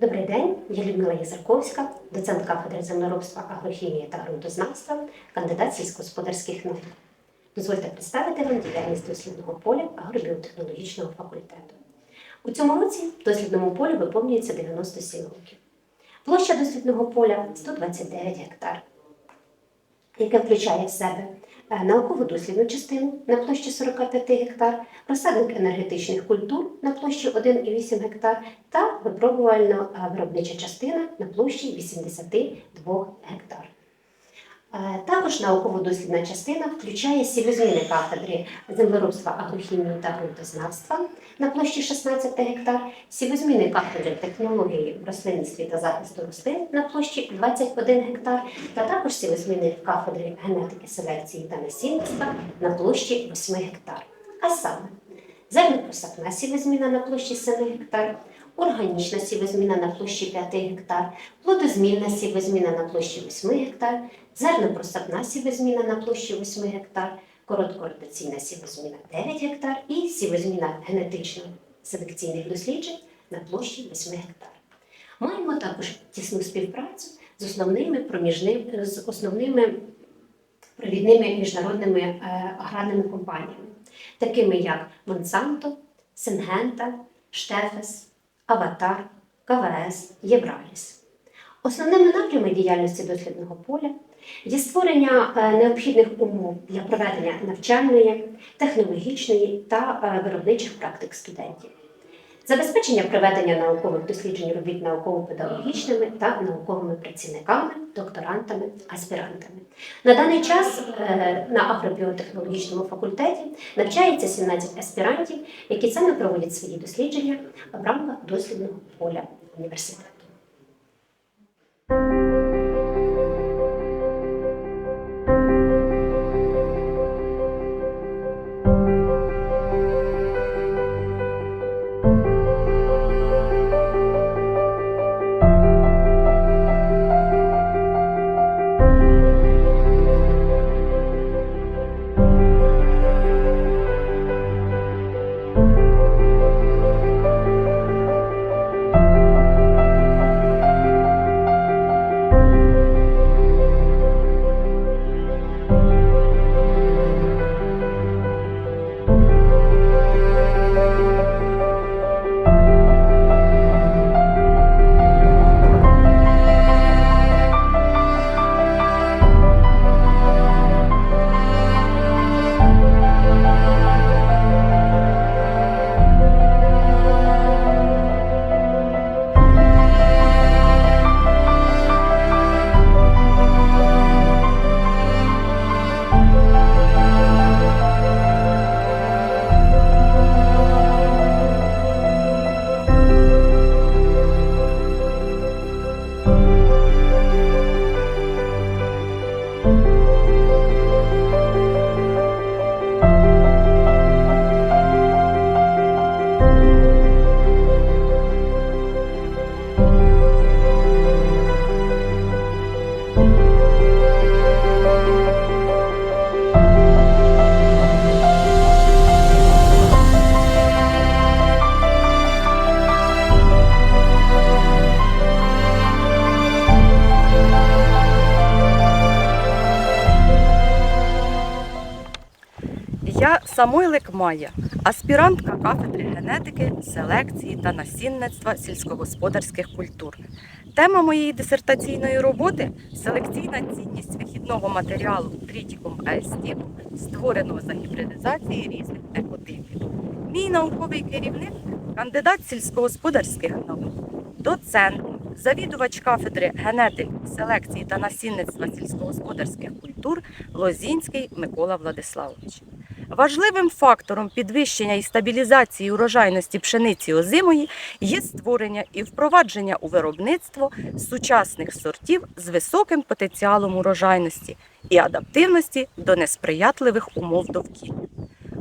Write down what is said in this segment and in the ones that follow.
Добрий день, я Людмила Єзарковська, доцент кафедри землеробства, агрохімії та ґрунтознавства, кандидат сільськогосподарських наук. Дозвольте представити вам діяльність дослідного поля агробіотехнологічного факультету. У цьому році дослідному полю виповнюється 97 років. Площа дослідного поля 129 гектар, яке включає в себе е, науково-дослідну частину на площі 45 гектар, розсадник енергетичних культур на площі 1,8 гектар та випробувальна е, виробнича частина на площі 82 гектар. Е, Також науково-дослідна частина включає сівозміни кафедри землеробства, агрохімії та ґрунтознавства на площі 16 гектар, сівозміни кафедри технології рослинництві та захисту рослин на площі 21 гектар, та також сівозміни кафедри генетики, селекції та насінництва на площі 8 гектар. А саме зернопросапна сівозміна на площі 7 гектар, органічна сівозміна на площі 5 гектар, плодозмінна сівозміна на площі 8 гектар, зернопросапна сівозміна на площі 8 гектар, короткоортаційна сівозміна 9 гектар і сівозміна генетично-селекційних досліджень на площі 8 гектар. Маємо також тісну співпрацю з основними проміжними з основними провідними міжнародними е, аграрними компаніями, такими як Монсанто, Сингента, Штефес, Аватар, КВС, Євраліс. Основними напрями діяльності дослідного поля є створення е, необхідних умов для проведення навчальної, технологічної та е, виробничих практик студентів, забезпечення проведення наукових досліджень робіт науково-педагогічними та науковими працівниками, докторантами, аспірантами. На даний час е, на агробіотехнологічному факультеті навчається 17 аспірантів, які саме проводять свої дослідження в рамках дослідного поля університету. Самойлик Майя, аспірантка кафедри генетики, селекції та насінництва сільськогосподарських культур. Тема моєї дисертаційної роботи селекційна цінність вихідного матеріалу трітікум аестіп, створеного за гібридизації різних екотипів. Мій науковий керівник кандидат сільськогосподарських наук, доцент, завідувач кафедри генетики, селекції та насінництва сільськогосподарських культур Лозінський Микола Владиславович. Важливим фактором підвищення і стабілізації урожайності пшениці озимої є створення і впровадження у виробництво сучасних сортів з високим потенціалом урожайності і адаптивності до несприятливих умов довкілля.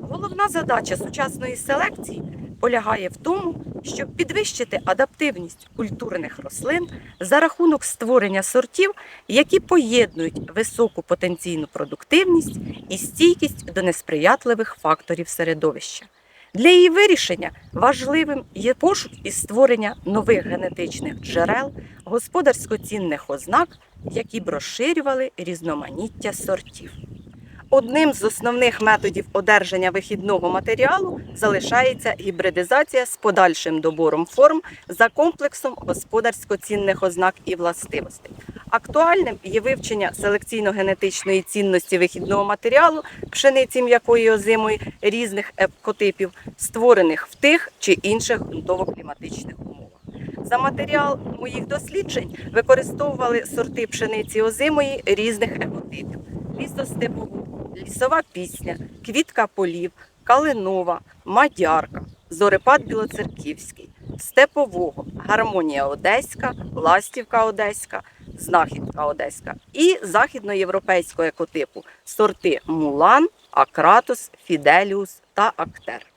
Головна задача сучасної селекції полягає в тому, щоб підвищити адаптивність культурних рослин за рахунок створення сортів, які поєднують високу потенційну продуктивність і стійкість до несприятливих факторів середовища. Для її вирішення важливим є пошук і створення нових генетичних джерел, господарсько цінних ознак, які б розширювали різноманіття сортів. Одним з основних методів одержання вихідного матеріалу залишається гібридизація з подальшим добором форм за комплексом господарсько-цінних ознак і властивостей. Актуальним є вивчення селекційно-генетичної цінності вихідного матеріалу пшениці м'якої озимої різних екотипів, створених в тих чи інших ґрунтово-кліматичних умовах. За матеріал моїх досліджень використовували сорти пшениці озимої різних екотипів: лісостепову, лісова пісня, квітка полів, калинова, мадярка, зорепад білоцерківський, степового, гармонія одеська, ластівка одеська, знахідка одеська і західноєвропейського екотипу сорти Мулан, Акратус, Фіделіус та Актер.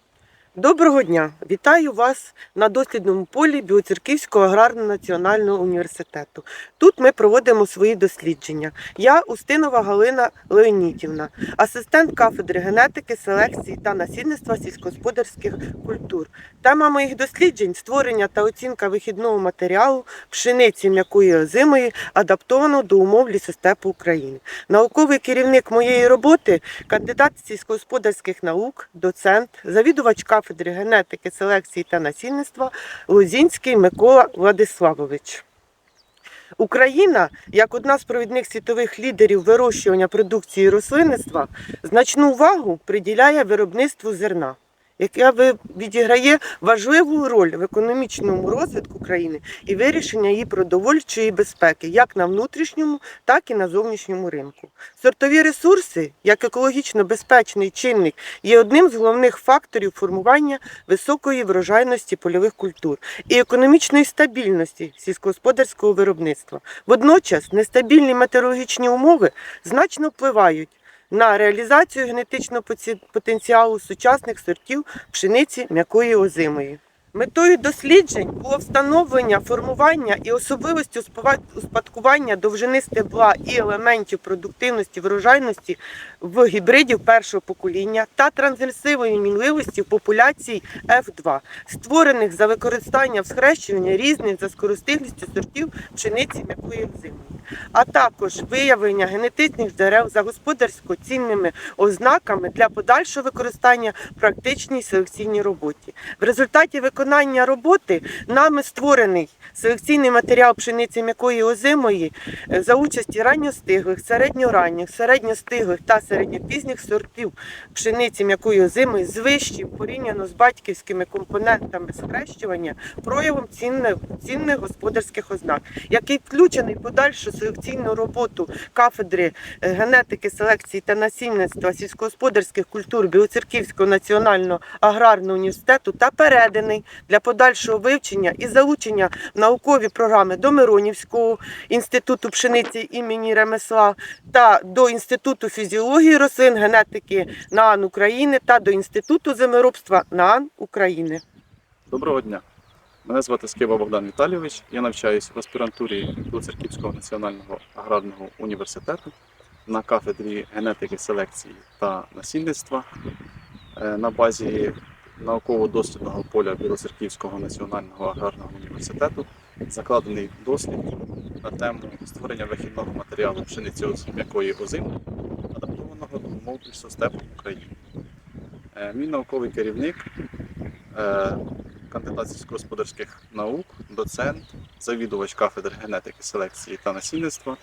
Доброго дня! Вітаю вас на дослідному полі Біоцерківського аграрно-національного університету. Тут ми проводимо свої дослідження. Я Устинова Галина Леонідівна, асистент кафедри генетики, селекції та насінництва сільськогосподарських культур. Тема моїх досліджень створення та оцінка вихідного матеріалу пшениці м'якої озимої, адаптовано до умов лісостепу України. Науковий керівник моєї роботи кандидат сільськогосподарських наук, доцент, завідувач кафедри генетики, селекції та насінництва Лозінський Микола Владиславович. Україна, як одна з провідних світових лідерів вирощування продукції рослинництва, значну увагу приділяє виробництву зерна, ви- відіграє важливу роль в економічному розвитку країни і вирішення її продовольчої безпеки як на внутрішньому, так і на зовнішньому ринку. Сортові ресурси, як екологічно безпечний чинник, є одним з головних факторів формування високої врожайності польових культур і економічної стабільності сільськогосподарського виробництва. Водночас нестабільні метеорологічні умови значно впливають на реалізацію генетичного потенціалу сучасних сортів пшениці м'якої озимої. Метою досліджень було встановлення, формування і особливості успадкування довжини стебла і елементів продуктивності врожайності в гібридів першого покоління та трансгресивої мінливості в популяції F2, створених за використання в схрещування різних за скоростиглістю сортів пшениці м'якої озимої, а також виявлення генетичних джерел за господарсько цінними ознаками для подальшого використання в практичній селекційній роботі. В результаті виконання роботи нами створений селекційний матеріал пшениці м'якої озимої е, за участі ранньостиглих, середньоранніх, середньостиглих та середньопізніх сортів пшениці м'якої озимої з вищим порівняно з батьківськими компонентами схрещування проявом цінних, цінних господарських ознак, який включений в подальшу селекційну роботу кафедри е, генетики, селекції та насінництва сільськогосподарських культур Білоцерківського національного аграрного університету та переданий для подальшого вивчення і залучення в наукові програми до Миронівського інституту пшениці імені Ремесла та до Інституту фізіології рослин генетики НААН України та до Інституту землеробства НААН України. Доброго дня. Мене звати Скиба Богдан Віталійович. Я навчаюсь в аспірантурі Білоцерківського національного аграрного університету на кафедрі генетики, селекції та насінництва Е, на базі науково-дослідного поля Білоцерківського національного аграрного університету закладений дослід на тему створення вихідного матеріалу пшениці м'якої озими, умов лісостепу в Україні. Е, Мій науковий керівник е, кандидат сільськогосподарських наук, доцент, завідувач кафедри генетики, селекції та насінництва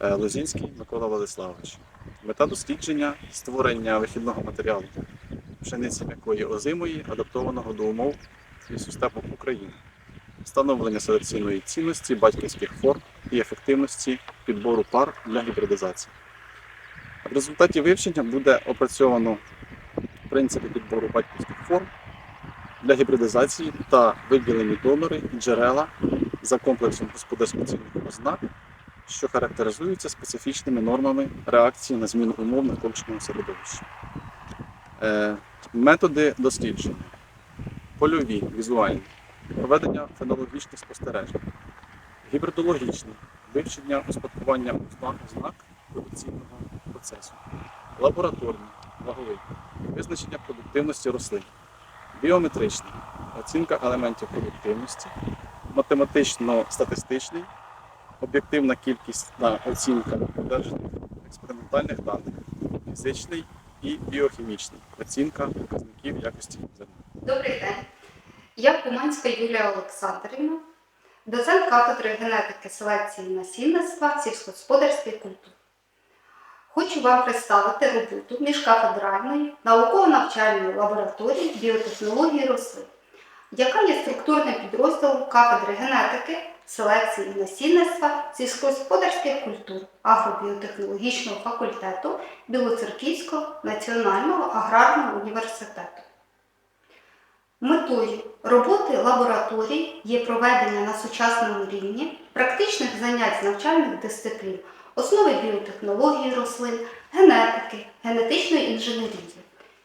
е, Лозінський Микола Владиславович. Мета дослідження створення вихідного матеріалу пшениці м'якої озимої, адаптованого до умов лісостепу в Україні, встановлення селекційної цінності батьківських форм і ефективності підбору пар для гібридизації. В результаті вивчення буде опрацьовано принципи підбору батьківських форм для гібридизації та виділені донори і джерела за комплексом господарсько-цінних ознак, що характеризуються специфічними нормами реакції на зміну умов навколишнього середовища. Е, методи дослідження. Польові, візуальні, проведення фенологічних спостережень, гібридологічні, вивчення успадкування ознак продукційного процесу, лабораторні, ваговий, визначення продуктивності рослин. Біометричний. Оцінка елементів продуктивності, математично-статистичний, об'єктивна кількість та оцінка одержаних експериментальних даних, фізичний і біохімічний. Оцінка показників якості зерна. Добрий день. Я Куманська Юлія Олександрівна, доцент кафедри генетики селекції насінництва сільськогосподарських культур. Хочу вам представити роботу міжкафедральної науково-навчальної лабораторії біотехнології рослин, яка є структурним підрозділом кафедри генетики, селекції і насінництва сільськогосподарських культур агробіотехнологічного факультету Білоцерківського національного аграрного університету. Метою роботи лабораторій є проведення на сучасному рівні практичних занять з навчальних дисциплін, основи біотехнології рослин, генетики, генетичної інженерії,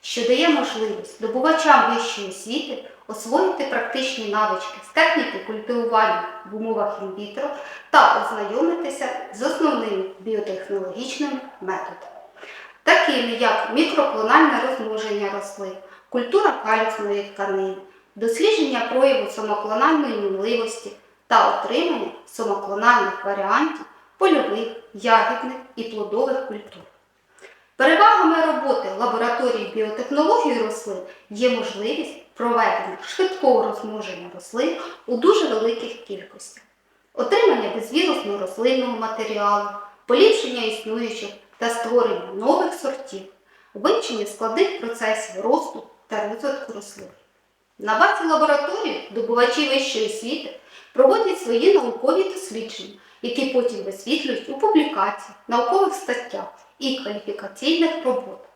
що дає можливість здобувачам вищої освіти освоїти практичні навички з техніки культивування в умовах інвітро та ознайомитися з основними біотехнологічними методами, такими як мікроклональне розмноження рослин, культура калюсної тканини, дослідження прояву самоклональної мінливості та отримання самоклональних варіантів польових, ягідних і плодових культур. Перевагами роботи лабораторії біотехнології рослин є можливість проведення швидкого розмноження рослин у дуже великих кількостях, отримання безвірусного рослинного матеріалу, поліпшення існуючих та створення нових сортів, вивчення складних процесів росту та розвитку рослин. На базі лабораторії добувачі вищої освіти проводять свої наукові дослідження, які потім висвітлюють у публікаціях, наукових статтях і кваліфікаційних роботах.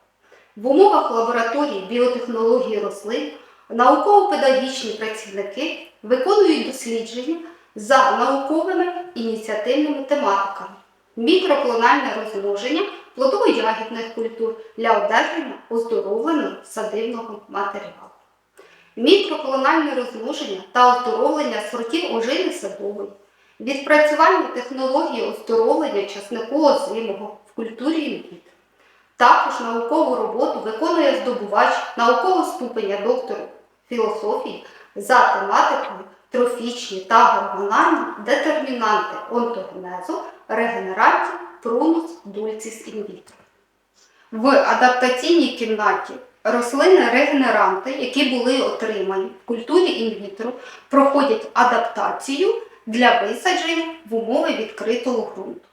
В умовах лабораторії біотехнології рослин науково-педагогічні працівники виконують дослідження за науковими ініціативними тематиками, мікроклональне розмноження плодово-ягідних культур для одержання оздоровленого садивного матеріалу. Мікроклональне розмноження та оздоровлення сортів ожини садової, відпрацювання технології оздоровлення часнику озимого в культурі інвіт. Також наукову роботу виконує здобувач наукового ступеня доктору філософії за тематикою трофічні та гормональні детермінанти онтогенезу, регенерації, прунус, дульцис інвітро. В адаптаційній кімнаті рослини-регенеранти, які були отримані в культурі інвітро, проходять адаптацію для висадження в умови відкритого ґрунту.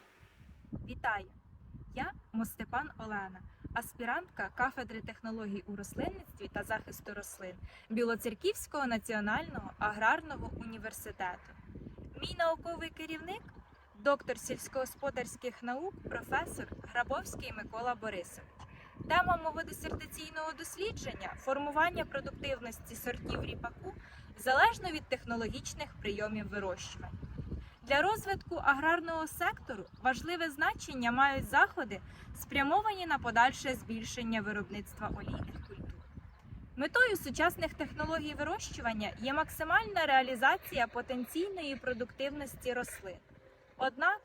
Вітаю! Я Мостепан Олена, аспірантка кафедри технологій у рослинництві та захисту рослин Білоцерківського національного аграрного університету. Мій науковий керівник доктор сільськогосподарських наук, професор Грабовський Микола Борисович. Тема мого дисертаційного дослідження формування продуктивності сортів ріпаку залежно від технологічних прийомів вирощування. Для розвитку аграрного сектору важливе значення мають заходи, спрямовані на подальше збільшення виробництва олійних культур. Метою сучасних технологій вирощування є максимальна реалізація потенційної продуктивності рослин. Однак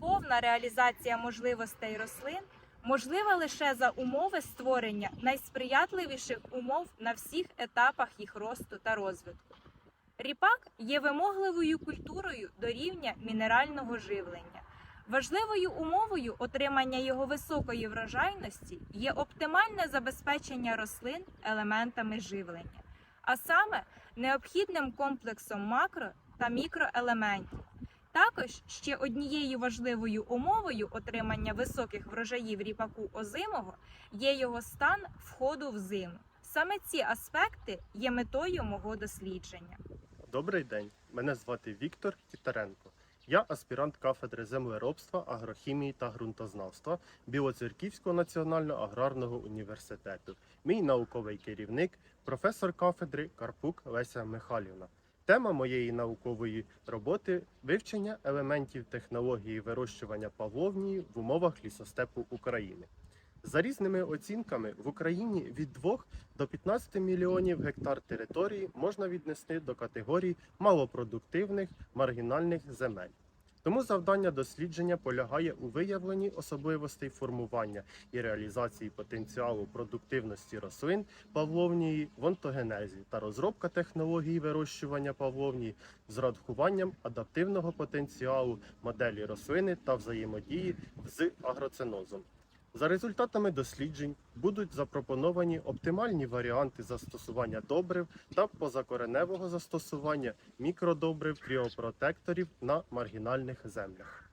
повна реалізація можливостей рослин можлива лише за умови створення найсприятливіших умов на всіх етапах їх росту та розвитку. Ріпак є вимогливою культурою до рівня мінерального живлення. Важливою умовою отримання його високої врожайності є оптимальне забезпечення рослин елементами живлення, а саме необхідним комплексом макро та мікроелементів. Також ще однією важливою умовою отримання високих врожаїв ріпаку озимого є його стан входу в зиму. Саме ці аспекти є метою мого дослідження. Добрий день, мене звати Віктор Тітаренко. Я аспірант кафедри землеробства, агрохімії та ґрунтознавства Білоцерківського національного аграрного університету. Мій науковий керівник, професор кафедри Карпук Леся Михайлівна. Тема моєї наукової роботи вивчення елементів технології вирощування павловнії в умовах лісостепу України. За різними оцінками в Україні від 2 до 15 мільйонів гектар території можна віднести до категорії малопродуктивних маргінальних земель. Тому завдання дослідження полягає у виявленні особливостей формування і реалізації потенціалу продуктивності рослин павловнії в онтогенезі та розробка технології вирощування павловнії з радхуванням адаптивного потенціалу моделі рослини та взаємодії з агроцинозом. За результатами досліджень будуть запропоновані оптимальні варіанти застосування добрив та позакореневого застосування мікродобрив кріопротекторів на маргінальних землях.